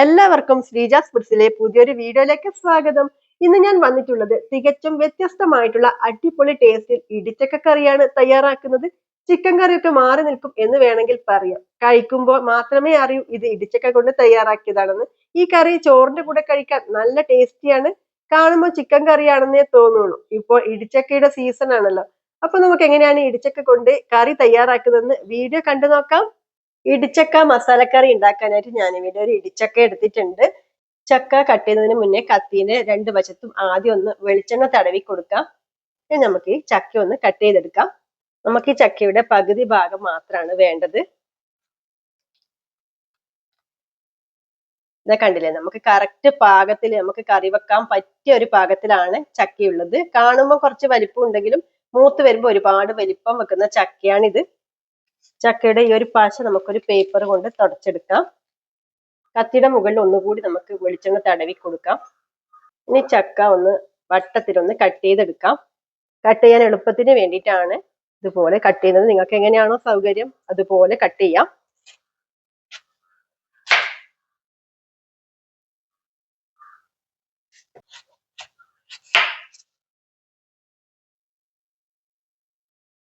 എല്ലാവർക്കും ശ്രീജാസ് ഫുഡ്സിലെ പുതിയൊരു വീഡിയോയിലേക്ക് സ്വാഗതം. ഇന്ന് ഞാൻ വന്നിട്ടുള്ളത് തികച്ചും വ്യത്യസ്തമായിട്ടുള്ള അടിപൊളി ടേസ്റ്റിൽ ഇടിച്ചക്ക കറിയാണ് തയ്യാറാക്കുന്നത്. ചിക്കൻ കറിയൊക്കെ മാറി നിൽക്കും എന്ന് വേണമെങ്കിൽ പറയാം. കഴിക്കുമ്പോൾ മാത്രമേ അറിയൂ ഇത് ഇടിച്ചക്ക കൊണ്ട് തയ്യാറാക്കിയതാണെന്ന്. ഈ കറി ചോറിന്റെ കൂടെ കഴിക്കാൻ നല്ല ടേസ്റ്റിയാണ് കാണുമ്പോൾ ചിക്കൻ കറിയാണെന്നേ തോന്നുള്ളൂ. ഇപ്പോൾ ഇടിച്ചക്കയുടെ സീസൺ ആണല്ലോ. അപ്പൊ നമുക്ക് എങ്ങനെയാണ് ഇടിച്ചക്ക കൊണ്ട് കറി തയ്യാറാക്കുന്നതെന്ന് വീഡിയോ കണ്ടു നോക്കാം. ഇടിച്ചക്ക മസാലക്കറി ഉണ്ടാക്കാനായിട്ട് ഞാൻ ഇവിടെ ഒരു ഇടിച്ചക്ക എടുത്തിട്ടുണ്ട്. ചക്ക കട്ട് ചെയ്യുന്നതിന് മുന്നേ കത്തിന് രണ്ട് വശത്തും ആദ്യം ഒന്ന് വെളിച്ചെണ്ണ തടവി കൊടുക്കാം. ഇനി നമുക്ക് ഈ ചക്ക ഒന്ന് കട്ട് ചെയ്തെടുക്കാം. നമുക്ക് ഈ ചക്കയുടെ പകുതി ഭാഗം മാത്രമാണ് വേണ്ടത്. ഇതാ കണ്ടില്ലേ? നമുക്ക് കറക്റ്റ് പാകത്തിൽ നമുക്ക് കറി വെക്കാൻ പറ്റിയ ഒരു പാകത്തിലാണ് ചക്കയുള്ളത്. കാണുമ്പോൾ കുറച്ച് വലിപ്പം ഉണ്ടെങ്കിലും മൂത്ത് വരുമ്പോൾ ഒരുപാട് വലിപ്പം വെക്കുന്ന ചക്കയാണിത്. ചക്കയുടെ ഈ ഒരു പാശ നമുക്കൊരു പേപ്പർ കൊണ്ട് തുടച്ചെടുക്കാം. കത്തിയുടെ മുകളിൽ ഒന്നുകൂടി നമുക്ക് വെളിച്ചെണ്ണ തടവി കൊടുക്കാം. ഇനി ചക്ക ഒന്ന് വട്ടത്തിലൊന്ന് കട്ട് ചെയ്തെടുക്കാം. കട്ട് ചെയ്യാൻ എളുപ്പത്തിന് വേണ്ടിയിട്ടാണ് ഇതുപോലെ കട്ട് ചെയ്യുന്നത്. നിങ്ങൾക്ക് എങ്ങനെയാണോ സൗകര്യം അതുപോലെ കട്ട് ചെയ്യാം.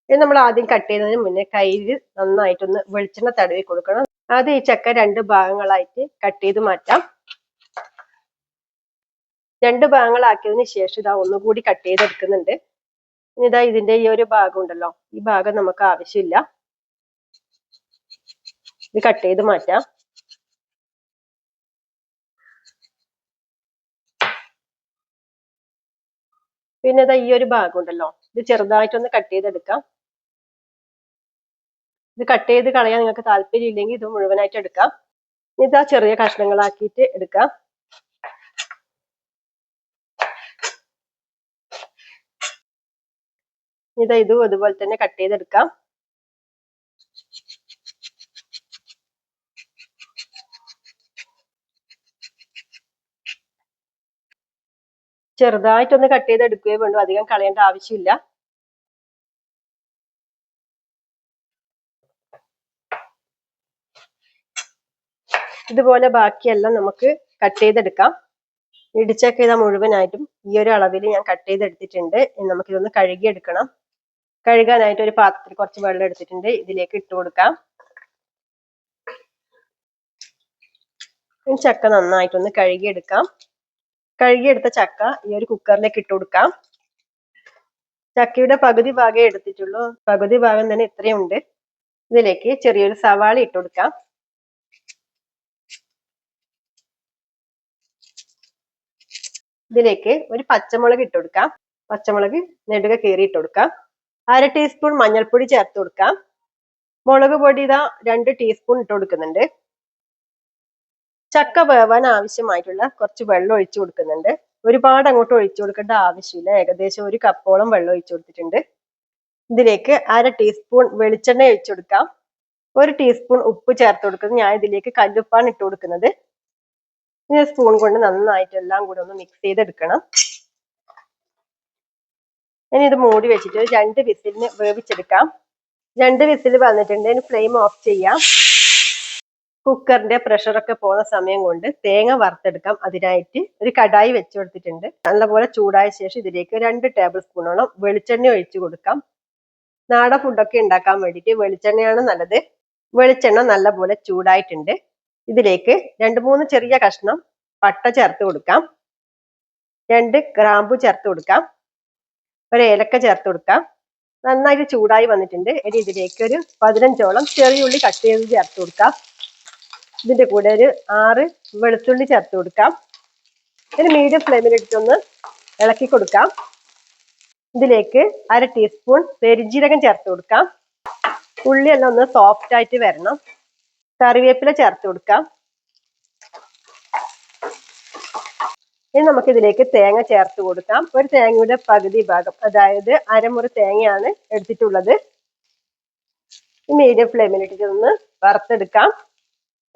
ഇത് നമ്മൾ ആദ്യം കട്ട് ചെയ്യുന്നതിന് മുന്നേ കയ്യിൽ നന്നായിട്ടൊന്ന് വെളിച്ചെണ്ണ തടവി കൊടുക്കണം. അത് ഈ ചക്ക രണ്ട് ഭാഗങ്ങളായിട്ട് കട്ട് ചെയ്ത് മാറ്റാം. രണ്ട് ഭാഗങ്ങളാക്കിയതിന് ശേഷം ഇതാ ഒന്നുകൂടി കട്ട് ചെയ്തെടുക്കുന്നുണ്ട്. ഇനി ഇതാ ഇതിന്റെ ഈ ഒരു ഭാഗം ഉണ്ടല്ലോ ഈ ഭാഗം നമുക്ക് ആവശ്യമില്ല. ഇത് കട്ട് ചെയ്ത് മാറ്റാം. പിന്നെ ഇതാ ഈ ഒരു ഭാഗം ഉണ്ടല്ലോ ഇത് ചെറുതായിട്ടൊന്ന് കട്ട് ചെയ്തെടുക്കാം. ഇത് കട്ട് ചെയ്ത് കളയാൻ നിങ്ങൾക്ക് താല്പര്യം ഇല്ലെങ്കിൽ ഇത് മുഴുവനായിട്ട് എടുക്കാം. ഇതാ ചെറിയ കഷ്ണങ്ങളാക്കിയിട്ട് എടുക്കാം. ഇതാ ഇതും അതുപോലെ തന്നെ കട്ട് ചെയ്തെടുക്കാം ചെറുതായിട്ടൊന്ന് കട്ട് ചെയ്തെടുക്കുകയേ വേണ്ടു. അധികം കളയേണ്ട ആവശ്യമില്ല. ഇതുപോലെ ബാക്കിയെല്ലാം നമുക്ക് കട്ട് ചെയ്തെടുക്കാം. ഇടിച്ചൊക്കെ ഇതാ മുഴുവനായിട്ടും ഈ ഒരു അളവിൽ ഞാൻ കട്ട് ചെയ്തെടുത്തിട്ടുണ്ട്. നമുക്കിതൊന്ന് കഴുകിയെടുക്കണം. കഴുകാനായിട്ട് ഒരു പാത്രത്തിൽ കുറച്ച് വെള്ളം എടുത്തിട്ടുണ്ട്. ഇതിലേക്ക് ഇട്ട് കൊടുക്കാം. ചക്ക നന്നായിട്ടൊന്ന് കഴുകിയെടുക്കാം. കഴുകിയെടുത്ത ചക്ക ഈ ഒരു കുക്കറിലേക്ക് ഇട്ട് കൊടുക്കാം. ചക്കയുടെ പകുതി ഭാഗമേ എടുത്തിട്ടുള്ളൂ. പകുതി ഭാഗം തന്നെ ഇത്രയും ഉണ്ട്. ഇതിലേക്ക് ചെറിയൊരു സവാള ഇട്ട് കൊടുക്കാം. ഇതിലേക്ക് ഒരു പച്ചമുളക് ഇട്ട് കൊടുക്കാം. പച്ചമുളക് നെടുക കീറി ഇട്ട് കൊടുക്കാം. അര ടീസ്പൂൺ മഞ്ഞൾപ്പൊടി ചേർത്ത് കൊടുക്കാം. മുളക് പൊടി ഇതാ രണ്ട് ടീസ്പൂൺ ഇട്ട് കൊടുക്കുന്നുണ്ട്. ചക്ക വേവാൻ ആവശ്യമായിട്ടുള്ള കുറച്ച് വെള്ളം ഒഴിച്ചു കൊടുക്കുന്നുണ്ട്. ഒരുപാട് അങ്ങോട്ട് ഒഴിച്ചു കൊടുക്കേണ്ട ആവശ്യമില്ല. ഏകദേശം ഒരു കപ്പോളം വെള്ളം ഒഴിച്ചു കൊടുത്തിട്ടുണ്ട്. ഇതിലേക്ക് അര ടീസ്പൂൺ വെളിച്ചെണ്ണ ഒഴിച്ചു കൊടുക്കാം. ഒരു ടീസ്പൂൺ ഉപ്പ് ചേർത്ത് കൊടുക്കുന്നത് ഞാൻ ഇതിലേക്ക് കല്ലുപ്പാണ് ഇട്ട് കൊടുക്കുന്നത്. ഇനി സ്പൂൺ കൊണ്ട് നന്നായിട്ട് എല്ലാം കൂടെ ഒന്ന് മിക്സ് ചെയ്തെടുക്കണം. ഇനി ഇത് മൂടി വെച്ചിട്ട് രണ്ട് വിസിലിന് വേവിച്ചെടുക്കാം. രണ്ട് വിസിൽ വന്നിട്ടുണ്ട് ഇനി ഫ്ലെയിം ഓഫ് ചെയ്യാം. കുക്കറിന്റെ പ്രഷറൊക്കെ പോകുന്ന സമയം കൊണ്ട് തേങ്ങ വറുത്തെടുക്കാം അതിനായിട്ട്. ഒരു കടായി വെച്ച് കൊടുത്തിട്ടുണ്ട്. നല്ലപോലെ ചൂടായ ശേഷം ഇതിലേക്ക് രണ്ട് ടേബിൾ സ്പൂണോളം വെളിച്ചെണ്ണ ഒഴിച്ചു കൊടുക്കാം. നാടൻ ഫുഡൊക്കെ ഉണ്ടാക്കാൻ വേണ്ടിയിട്ട് വെളിച്ചെണ്ണയാണ് നല്ലത്. വെളിച്ചെണ്ണ നല്ലപോലെ ചൂടായിട്ടുണ്ട്. ഇതിലേക്ക് രണ്ട് മൂന്ന് ചെറിയ കഷ്ണം പട്ട ചേർത്ത് കൊടുക്കാം. രണ്ട് ഗ്രാമ്പു ചേർത്ത് കൊടുക്കാം. ഒരു ഏലക്ക ചേർത്ത് കൊടുക്കാം. നന്നായിട്ട് ചൂടായി വന്നിട്ടുണ്ട്. ഇനി ഇതിലേക്ക് ഒരു പതിനഞ്ചോളം ചെറിയ ഉള്ളി കട്ട് ചെയ്ത് ചേർത്ത് കൊടുക്കാം. ഇതിന്റെ കൂടെ ഒരു ആറ് വെളുത്തുള്ളി ചേർത്ത് കൊടുക്കാം. ഒരു മീഡിയം ഫ്ലെയിമിൽ ഇട്ടിട്ടൊന്ന് ഇളക്കി കൊടുക്കാം. ഇതിലേക്ക് അര ടീസ്പൂൺ പെരിഞ്ജീരകം ചേർത്ത് കൊടുക്കാം. ഉള്ളിയെല്ലാം ഒന്ന് സോഫ്റ്റ് ആയിട്ട് വരണം. കറിവേപ്പില ചേർത്ത് കൊടുക്കാം. ഇനി നമുക്ക് ഇതിലേക്ക് തേങ്ങ ചേർത്ത് കൊടുക്കാം. ഒരു തേങ്ങയുടെ പകുതി ഭാഗം അതായത് അരമുറി തേങ്ങയാണ് എടുത്തിട്ടുള്ളത്. മീഡിയം ഫ്ലെയിമിലിട്ട് ഒന്ന് വറുത്തെടുക്കാം.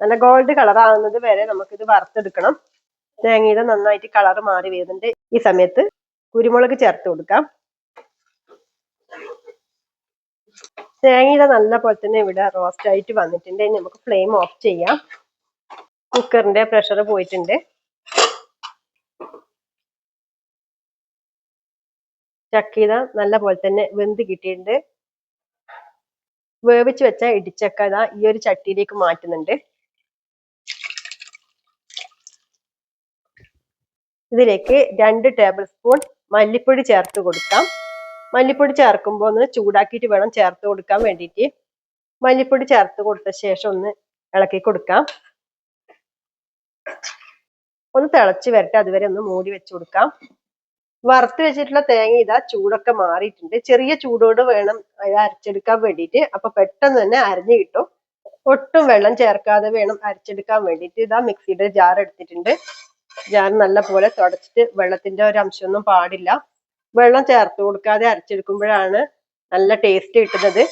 നല്ല ഗോൾഡ് കളർ ആവുന്നത് വരെ നമുക്കിത് വറുത്തെടുക്കണം. തേങ്ങയുടെ നന്നായിട്ട് കളർ മാറി വരുന്നുണ്ട്. ഈ സമയത്ത് കുരുമുളക് ചേർത്ത് കൊടുക്കാം. തേങ്ങയുടെ നല്ല പോലെ തന്നെ ഇവിടെ റോസ്റ്റ് ആയിട്ട് വന്നിട്ടുണ്ട്. ഇനി നമുക്ക് ഫ്ലെയിം ഓഫ് ചെയ്യാം. കുക്കറിന്റെ പ്രഷർ പോയിട്ടുണ്ട്. ചക്കീത നല്ല പോലെ തന്നെ വെന്ത് കിട്ടിയിട്ടുണ്ട്. വേവിച്ച് വെച്ച ഇടിച്ചക്ക ഇതാ ഈ ഒരു ചട്ടിയിലേക്ക് മാറ്റുന്നുണ്ട്. ഇതിലേക്ക് രണ്ട് ടേബിൾ സ്പൂൺ മല്ലിപ്പൊടി ചേർത്ത് കൊടുക്കാം. മല്ലിപ്പൊടി ചേർക്കുമ്പോൾ ഒന്ന് ചൂടാക്കിയിട്ട് വേണം ചേർത്ത് കൊടുക്കാൻ വേണ്ടിയിട്ട്. മല്ലിപ്പൊടി ചേർത്ത് കൊടുത്ത ശേഷം ഒന്ന് ഇളക്കി കൊടുക്കാം. ഒന്ന് തിളച്ച് വരട്ടെ അതുവരെ ഒന്ന് മൂടി വെച്ച് കൊടുക്കാം. വറുത്ത് വെച്ചിട്ടുള്ള തേങ്ങ ഇതാ ചൂടൊക്കെ മാറിയിട്ടുണ്ട്. ചെറിയ ചൂടോട് വേണം അത് അരച്ചെടുക്കാൻ വേണ്ടിയിട്ട്. അപ്പൊ പെട്ടെന്ന് തന്നെ അരഞ്ഞു കിട്ടും. ഒട്ടും വെള്ളം ചേർക്കാതെ വേണം അരച്ചെടുക്കാൻ വേണ്ടിയിട്ട്. ഇതാ മിക്സിയുടെ ജാർ എടുത്തിട്ടുണ്ട്. ജാർ നല്ല പോലെ തുടച്ചിട്ട് വെള്ളത്തിന്റെ ഒരു അംശമൊന്നും പാടില്ല. വെള്ളം ചേർത്ത് കൊടുക്കാതെ അരച്ചെടുക്കുമ്പോഴാണ് നല്ല ടേസ്റ്റ് കിട്ടുന്നത്.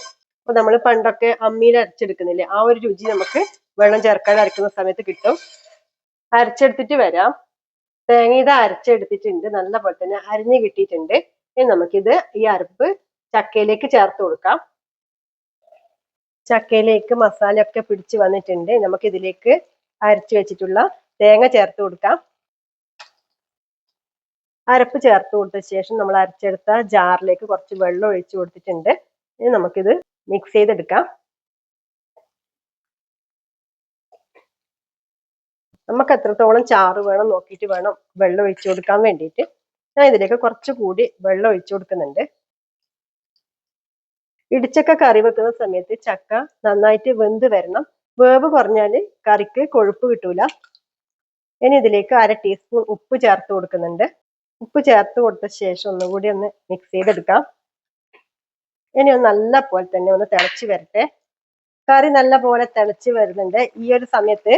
അപ്പൊ നമ്മൾ പണ്ടൊക്കെ അമ്മിയിൽ അരച്ചെടുക്കുന്നില്ലേ ആ ഒരു രുചി നമുക്ക് വെള്ളം ചേർക്കാതെ അരക്കുന്ന സമയത്ത് കിട്ടും. അരച്ചെടുത്തിട്ട് വരാം. തേങ്ങ ഇത് അരച്ചെടുത്തിട്ടുണ്ട് നല്ല പോലെ തന്നെ അരിഞ്ഞ് കിട്ടിയിട്ടുണ്ട്. ഇനി നമുക്കിത് ഈ അരപ്പ് ചക്കയിലേക്ക് ചേർത്ത് കൊടുക്കാം. ചക്കയിലേക്ക് മസാലയൊക്കെ പിടിച്ച് വന്നിട്ടുണ്ട്. നമുക്ക് ഇതിലേക്ക് അരച്ചു വെച്ചിട്ടുള്ള തേങ്ങ ചേർത്ത് കൊടുക്കാം. അരപ്പ് ചേർത്ത് കൊടുത്ത ശേഷം നമ്മൾ അരച്ചെടുത്ത ജാറിലേക്ക് കുറച്ച് വെള്ളം ഒഴിച്ചു കൊടുത്തിട്ടുണ്ട്. ഇനി നമുക്കിത് മിക്സ് ചെയ്തെടുക്കാം. നമുക്ക് എത്രത്തോളം ചാറ് വേണം നോക്കിയിട്ട് വേണം വെള്ളം ഒഴിച്ചു കൊടുക്കാൻ വേണ്ടിയിട്ട്. ഞാൻ ഇതിലേക്ക് കുറച്ച് കൂടി വെള്ളം ഒഴിച്ചു കൊടുക്കുന്നുണ്ട്. ഇടിച്ചക്ക കറി വെക്കുന്ന സമയത്ത് ചക്ക നന്നായിട്ട് വെന്ത് വരണം. വേവ് കുറഞ്ഞാൽ കറിക്ക് കൊഴുപ്പ് കിട്ടൂല. ഇനി ഇതിലേക്ക് അര ടീസ്പൂൺ ഉപ്പ് ചേർത്ത് കൊടുക്കുന്നുണ്ട്. ഉപ്പ് ചേർത്ത് കൊടുത്ത ശേഷം ഒന്നുകൂടി ഒന്ന് മിക്സ് ചെയ്തെടുക്കാം. ഇനി ഒന്ന് നല്ല പോലെ തന്നെ ഒന്ന് തിളച്ച് വരട്ടെ. കറി നല്ല പോലെ തിളച്ച് വരുന്നുണ്ട്. ഈ ഒരു സമയത്ത്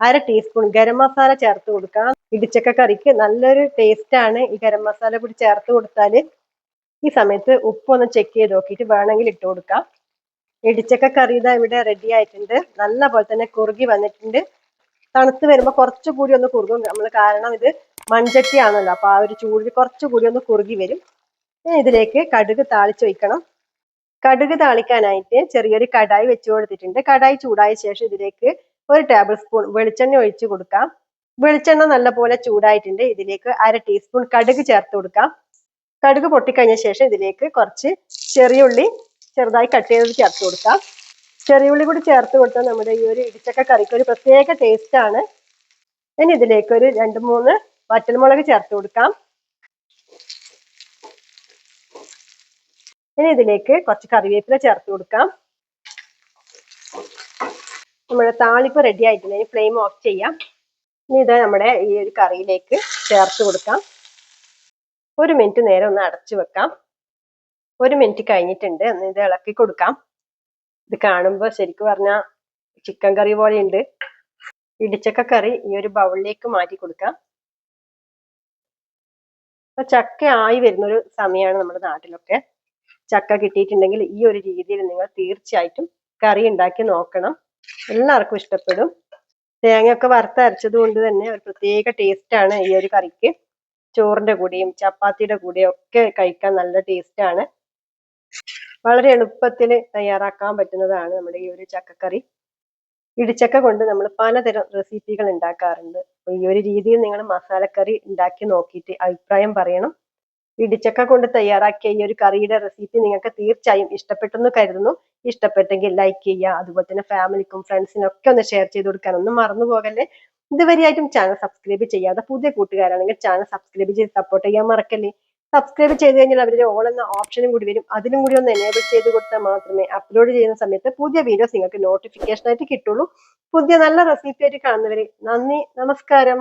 അര ടീസ്പൂൺ ഗരം മസാല ചേർത്ത് കൊടുക്കാം. ഇടിച്ചക്ക കറിക്ക് നല്ലൊരു ടേസ്റ്റ് ആണ് ഈ ഗരം മസാല കൂടി ചേർത്ത് കൊടുത്താൽ ഈ സമയത്ത് ഉപ്പ് ഒന്ന് ചെക്ക് ചെയ്ത് നോക്കിയിട്ട് വേണമെങ്കിൽ ഇട്ട് കൊടുക്കാം. ഇടിച്ചക്ക കറി ഇതാ ഇവിടെ റെഡി ആയിട്ടുണ്ട്. നല്ല പോലെ തന്നെ കുറുകി വന്നിട്ടുണ്ട്. തണുത്ത് വരുമ്പോൾ കുറച്ചുകൂടി ഒന്ന് കുറുകും. നമ്മൾ കാരണം ഇത് മൺചട്ടി ആണല്ലോ അപ്പൊ ആ ഒരു ചൂടിൽ കുറച്ചുകൂടി ഒന്ന് കുറുകി വരും. ഇനി ഇതിലേക്ക് കടുക് താളിച്ച് വയ്ക്കണം. കടുക് താളിക്കാനായിട്ട് ചെറിയൊരു കടായി വെച്ച് കൊടുത്തിട്ടുണ്ട്. കടായി ചൂടായ ശേഷം ഇതിലേക്ക് ഒരു ടേബിൾ സ്പൂൺ വെളിച്ചെണ്ണ ഒഴിച്ച് കൊടുക്കാം. വെളിച്ചെണ്ണ നല്ലപോലെ ചൂടായിട്ടുണ്ട്. ഇതിലേക്ക് അര ടീസ്പൂൺ കടുക് ചേർത്ത് കൊടുക്കാം. കടുക് പൊട്ടിക്കഴിഞ്ഞ ശേഷം ഇതിലേക്ക് കുറച്ച് ചെറിയ ഉള്ളി ചെറുതായി കട്ട് ചെയ്തത് ചേർത്ത് കൊടുക്കാം. ചെറിയ ഉള്ളി കൂടി ചേർത്ത് കൊടുത്താൽ നമ്മുടെ ഈ ഒരു ഇടിച്ചക്ക കറിക്ക് ഒരു പ്രത്യേക ടേസ്റ്റ് ആണ്. ഇനി ഇതിലേക്ക് ഒരു രണ്ട് മൂന്ന് വറ്റൽമുളക് ചേർത്ത് കൊടുക്കാം. ഇനി ഇതിലേക്ക് കുറച്ച് കറിവേപ്പില ചേർത്ത് കൊടുക്കാം. നമ്മുടെ താളിപ്പ് റെഡി ആയിട്ടുണ്ട്. ഇനി ഫ്ലെയിം ഓഫ് ചെയ്യാം. ഇനി ഇത് നമ്മുടെ ഈ ഒരു കറിയിലേക്ക് ചേർത്ത് കൊടുക്കാം. ഒരു മിനിറ്റ് നേരം ഒന്ന് അടച്ചു വെക്കാം. ഒരു മിനിറ്റ് കഴിഞ്ഞിട്ടുണ്ട്. ഒന്ന് ഇത് ഇളക്കി കൊടുക്കാം. ഇത് കാണുമ്പോൾ ശരിക്കും പറഞ്ഞാൽ ചിക്കൻ കറി പോലെയുണ്ട്. ഇടിച്ചക്ക കറി ഈ ഒരു ബൗളിലേക്ക് മാറ്റി കൊടുക്കാം. അപ്പൊ ചക്ക ആയി വരുന്നൊരു സമയമാണ് നമ്മുടെ നാട്ടിലൊക്കെ. ചക്ക കിട്ടിയിട്ടുണ്ടെങ്കിൽ ഈ ഒരു രീതിയിൽ നിങ്ങൾ തീർച്ചയായിട്ടും കറി ഉണ്ടാക്കി നോക്കണം. എല്ലാവർക്കും ഇഷ്ടപ്പെടും. തേങ്ങയൊക്കെ വറുത്തരച്ചത് കൊണ്ട് തന്നെ ഒരു പ്രത്യേക ടേസ്റ്റ് ആണ് ഈ ഒരു കറിക്ക്. ചോറിന്റെ കൂടെയും ചപ്പാത്തിയുടെ കൂടെയും ഒക്കെ കഴിക്കാൻ നല്ല ടേസ്റ്റ് ആണ്. വളരെ എളുപ്പത്തിൽ തയ്യാറാക്കാൻ പറ്റുന്നതാണ് നമ്മുടെ ഈ ഒരു ചക്കക്കറി. ഇടിച്ചക്ക കൊണ്ട് നമ്മൾ പലതരം റെസിപ്പികൾ ഉണ്ടാക്കാറുണ്ട്. ഈ ഒരു രീതിയിൽ നിങ്ങൾ മസാലക്കറി ഉണ്ടാക്കി നോക്കിയിട്ട് അഭിപ്രായം പറയണം. ഇടിച്ചക്ക കൊണ്ട് തയ്യാറാക്കിയ ഈ ഒരു കറിയുടെ റെസിപ്പി നിങ്ങൾക്ക് തീർച്ചയായും ഇഷ്ടപ്പെട്ടെന്ന് കരുതുന്നു. ഇഷ്ടപ്പെട്ടെങ്കിൽ ലൈക്ക് ചെയ്യുക അതുപോലെ തന്നെ ഫാമിലിക്കും ഫ്രണ്ട്സിനും ഒക്കെ ഒന്ന് ഷെയർ ചെയ്ത് കൊടുക്കാൻ ഒന്നും മറന്നു പോകല്ലേ. ഇതുവരെയായിട്ടും ചാനൽ സബ്സ്ക്രൈബ് ചെയ്യാതെ പുതിയ കൂട്ടുകാരാണെങ്കിൽ ചാനൽ സബ്സ്ക്രൈബ് ചെയ്ത് സപ്പോർട്ട് ചെയ്യാൻ മറക്കല്ലേ. സബ്സ്ക്രൈബ് ചെയ്ത് കഴിഞ്ഞാൽ അവരുടെ ഓൾ എന്ന ഓപ്ഷനും കൂടി വരും. അതിനും കൂടി ഒന്ന് എനേബിൾ ചെയ്ത് കൊടുത്താൽ മാത്രമേ അപ്ലോഡ് ചെയ്യുന്ന സമയത്ത് പുതിയ വീഡിയോസ് നിങ്ങൾക്ക് നോട്ടിഫിക്കേഷൻ ആയിട്ട് കിട്ടുള്ളൂ. പുതിയ നല്ല റെസിപ്പി ആയിട്ട് കാണുന്നവരെ നന്ദി നമസ്കാരം.